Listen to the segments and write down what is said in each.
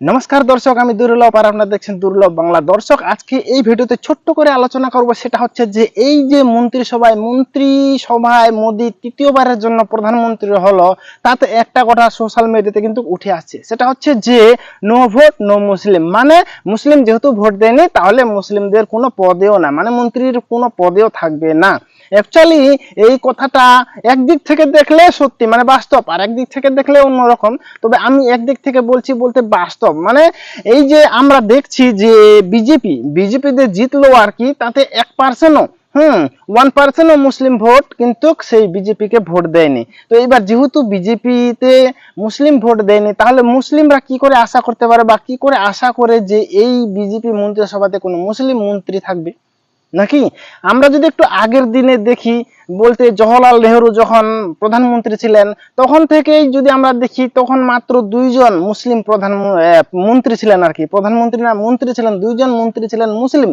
নমস্কার দর্শক, আমি দুর্লভ আর আপনারা দেখছেন দুর্লভ বাংলা। দর্শক, আজকে এই ভিডিওতে ছোট্ট করে আলোচনা করব, সেটা হচ্ছে যে এই যে মন্ত্রী সভায় মন্ত্রী সভায় মোদী তৃতীয়বারের জন্য প্রধানমন্ত্রী হলো, তাতে একটা কথা সোশ্যাল মিডিয়াতে কিন্তু উঠে আসছে। সেটা হচ্ছে যে, নো ভোট, নো মুসলিম। মানে মুসলিম যেহেতু ভোট দেয়নি, তাহলে মুসলিমদের কোনো পদেও না মানে মন্ত্রীর কোনো পদেও থাকবে না। অ্যাকচুয়ালি এই কথাটা একদিক থেকে দেখলে সত্যি মানে বাস্তব, আর একদিক থেকে দেখলে অন্যরকম। তবে আমি একদিক থেকে বলছি বলতে বাস্তব। মানে এই যে আমরা দেখছি যে বিজেপি বিজেপিতে জিতলো আর কি, তাতে এক পার্সেন্টও হুম ওয়ান পার্সেন্টও মুসলিম ভোট, কিন্তু সেই বিজেপিকে ভোট দেয়নি। তো এবার যেহেতু বিজেপিতে মুসলিম ভোট দেয়নি, তাহলে মুসলিমরা কি করে আশা করতে পারে বা কি করে আশা করে যে এই বিজেপি মন্ত্রিসভাতে কোনো মুসলিম মন্ত্রী থাকবে? নাকি? আমরা যদি একটু আগের দিনে দেখি, বলতে জওহরলাল নেহরু যখন প্রধানমন্ত্রী ছিলেন, তখন থেকেই যদি আমরা দেখি, তখন মাত্র দুইজন মুসলিম প্রধান মন্ত্রী ছিলেন আর কি। প্রধানমন্ত্রী না, মন্ত্রী ছিলেন, দুইজন মন্ত্রী ছিলেন মুসলিম।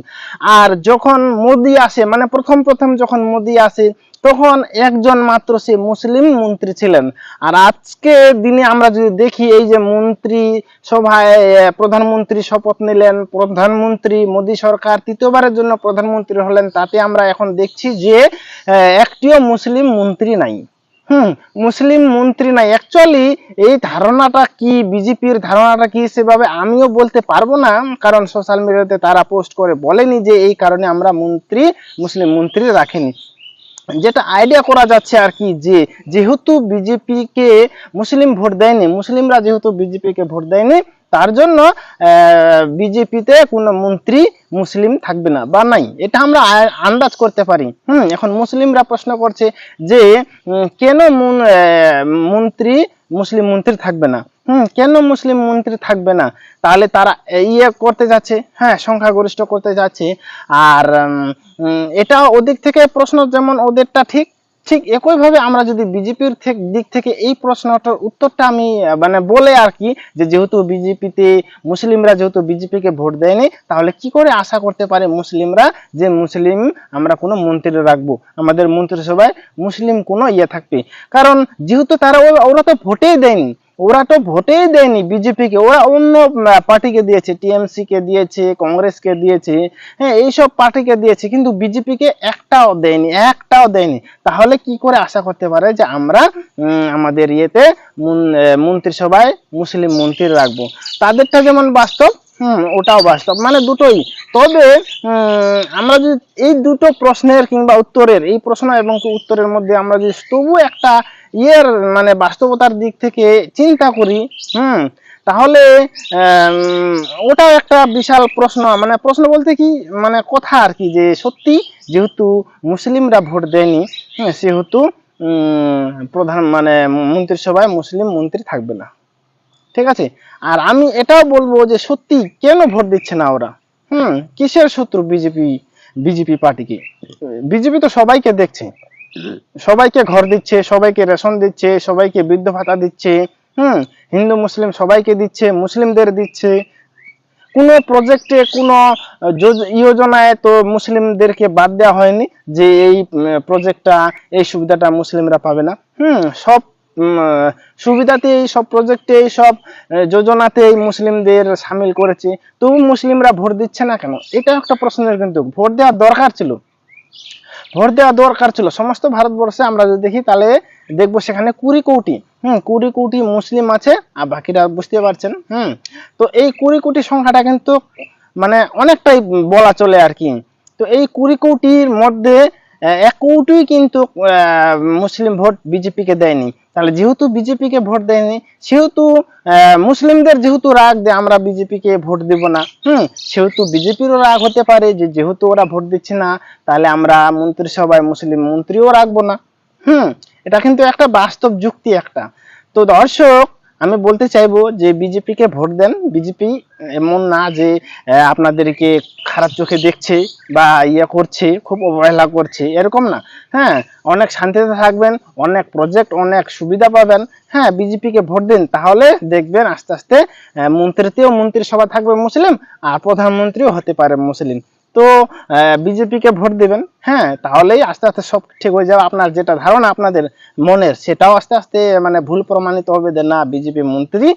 আর যখন মোদি আসে মানে প্রথম প্রথম যখন মোদি আসে তখন একজন মাত্র সে মুসলিম মন্ত্রী ছিলেন। আর আজকে দিনে আমরা যদি দেখি, এই যে মন্ত্রী সভায় প্রধানমন্ত্রী শপথ নিলেন, প্রধানমন্ত্রী মোদী সরকার তৃতীয়বারের জন্য প্রধানমন্ত্রী হলেন, তাতে আমরা এখন দেখছি যে একটিও মুসলিম মন্ত্রী নাই। হুম, মুসলিম মন্ত্রী নাই। অ্যাকচুয়ালি এই ধারণাটা কি, বিজেপির ধারণাটা কি, সেভাবে আমিও বলতে পারব না, কারণ সোশ্যাল মিডিয়াতে তারা পোস্ট করে বলেনি যে এই কারণে আমরা মন্ত্রী, মুসলিম মন্ত্রী রাখিনি। যেটা আইডিয়া করা যাচ্ছে আর কি যে, যেহেতু বিজেপিকে মুসলিম ভোট দেয়নি, মুসলিমরা যেহেতু বিজেপিকে ভোট দেয়নি, তার জন্য বিজেপিতে কোনো মন্ত্রী মুসলিম থাকবে না বা নাই। এটা আমরা আন্দাজ করতে পারি। হুম, এখন মুসলিমরা প্রশ্ন করছে যে কেন মন্ত্রী, মুসলিম মন্ত্রী থাকবে না? হুম, কেন মুসলিম মন্ত্রী থাকবে না? তাহলে তারা ইয়ে করতে যাচ্ছে হ্যাঁ সংখ্যাগরিষ্ঠ করতে যাচ্ছে। আর এটা ওদিক থেকে প্রশ্ন যেমন ওদেরটা ঠিক ঠিক একইভাবে আমরা যদি বিজেপির দিক থেকে এই প্রশ্নটার উত্তরটা আমি মানে বলে আর কি, যে যেহেতু বিজেপিতে মুসলিমরা যেহেতু বিজেপিকে ভোট দেয়নি, তাহলে কি করে আশা করতে পারে মুসলিমরা যে মুসলিম আমরা কোনো মন্ত্রী রাখব? আমাদের মন্ত্রিসভায় মুসলিম কোনো ইয়ে থাকবে। কারণ যেহেতু তারা ওরা তো ভোটেই দেয়নি ওরা তো ভোটেই দেয়নি বিজেপি কে ওরা অন্য পার্টিকে দিয়েছে টিএমসি কে দিয়েছে কংগ্রেস কে দিয়েছে হ্যাঁ এইসব পার্টিকে দিয়েছে, কিন্তু বিজেপি কে একটাও দেয়নি একটাও দেয়নি। তাহলে কি করে আশা করতে পারে যে আমরা আমাদের ইয়েতে মন্ত্রিসভায় মুসলিম মন্ত্রী রাখব? তাদেরটা যেমন বাস্তব হুম ওটাও বাস্তব। মানে দুটোই। তবে আমরা যদি এই দুটো প্রশ্নের কিংবা উত্তরের এই প্রশ্ন এবং উত্তরের মধ্যে আমরা যদি তবু একটা ইয়ের মানে বাস্তবতার দিক থেকে চিন্তা করি হুম তাহলে ওটাও একটা বিশাল প্রশ্ন। মানে প্রশ্ন বলতে কি মানে কথা আর কি যে সত্যি যেহেতু মুসলিমরা ভোট দেয়নি হ্যাঁ, সেহেতু প্রধান মানে মন্ত্রিসভায় মুসলিম মন্ত্রী থাকবে না। ঠিক আছে? আর আমি এটাও বলব যে সত্যি কেন ভোট দিচ্ছে না ওরা? হুম, কিসের শত্রু বিজেপি বিজেপি পার্টিকে? বিজেপি তো সবাইকে দেখছে। সবাইকে ঘর দিচ্ছে, সবাইকে রেশন দিচ্ছে, সবাইকে বৃদ্ধ ভাতা দিচ্ছে, হুম, হিন্দু, মুসলিম সবাইকে দিচ্ছে, মুসলিমদের দিচ্ছে। কোনো প্রজেক্টে কোনো যোজ- যোজনায় তো মুসলিমদেরকে বাদ দেওয়া হয়নি যে এই প্রজেক্টটা এই সুবিধাটা মুসলিমরা পাবে না। হুম, সব সুবিধাতেই সব প্রজেক্টেই সব যোজনাতেই মুসলিমদের সামিল করেছে। তবু মুসলিমরা ভোট দিচ্ছে না কেন? এটা একটা প্রশ্নের কিন্তু ভোট দেওয়ার দরকার ছিল। ভোট দেওয়া দরকার ছিল। সমস্ত ভারতবর্ষে আমরা যদি দেখি, তাহলে দেখব সেখানে কুড়ি কোটি, হুম, কুড়ি কোটি মুসলিম আছে, আর বাকিরা বুঝতে পারছেন, হুম। তো এই কুড়ি কোটি সংখ্যাটা কিন্তু মানে অনেকটাই বলা চলে আর কি। তো এই কুড়ি কোটির মধ্যে এক কোটি কিন্তু মুসলিম ভোট বিজেপিকে দেয়নি। তাহলে যেহেতু বিজেপিকে ভোট দেয়নি, সেহেতু মুসলিমদের যেহেতু রাগ দেয়, আমরা বিজেপি কে ভোট দিব না। হম, সেহেতু বিজেপিরও রাগ হতে পারে যে যেহেতু ওরা ভোট দিচ্ছে না, তাহলে আমরা মন্ত্রিসভায় মুসলিম মন্ত্রীও রাখব না। হম, এটা কিন্তু একটা বাস্তব যুক্তি একটা। তো দর্শক আমি বলতে চাইব যে বিজেপিকে ভোট দেন। বিজেপি এমন না যে আপনাদেরকে খারাপ চোখে দেখছে বা ইয়ে করছে, খুব অবহেলা করছে, এরকম না। হ্যাঁ অনেক শান্তিতে থাকবেন, অনেক প্রজেক্ট অনেক সুবিধা পাবেন। হ্যাঁ বিজেপিকে ভোট দিন, তাহলে দেখবেন আস্তে আস্তে মন্ত্রীতেও মন্ত্রিসভা থাকবে মুসলিম আর প্রধানমন্ত্রীও হতে পারে মুসলিম। তো বিজেপি কে ভোট দিবেন হ্যাঁ তাহলেই আস্তে আস্তে সব ঠিক হয়ে যাবে। আপনার যেটা ধারণা আপনাদের মনের, সেটাও আস্তে আস্তে মানে ভুল প্রমাণিত হবে যে না, বিজেপি মন্ত্রী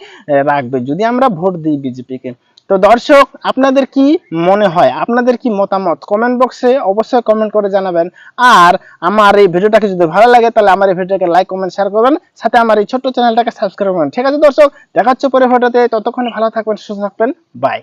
রাখবে। যদি আমরা ভোট দিই বিজেপিকে। তো দর্শক, আপনাদের কি মনে হয়? আপনাদের কি মতামত? কমেন্ট বক্সে অবশ্যই কমেন্ট করে জানাবেন। আর আমার এই ভিডিওটাকে যদি ভালো লাগে, তাহলে আমার এই ভিডিওটাকে লাইক, কমেন্ট শেয়ার করবেন। সাথে আমার এই ছোট্ট চ্যানেলটাকে সাবস্ক্রাইব করবেন। ঠিক আছে দর্শক দেখা হচ্ছে পরে ভিডিওতে। ততক্ষণ ভালো থাকবেন, সুস্থ থাকবেন। বাই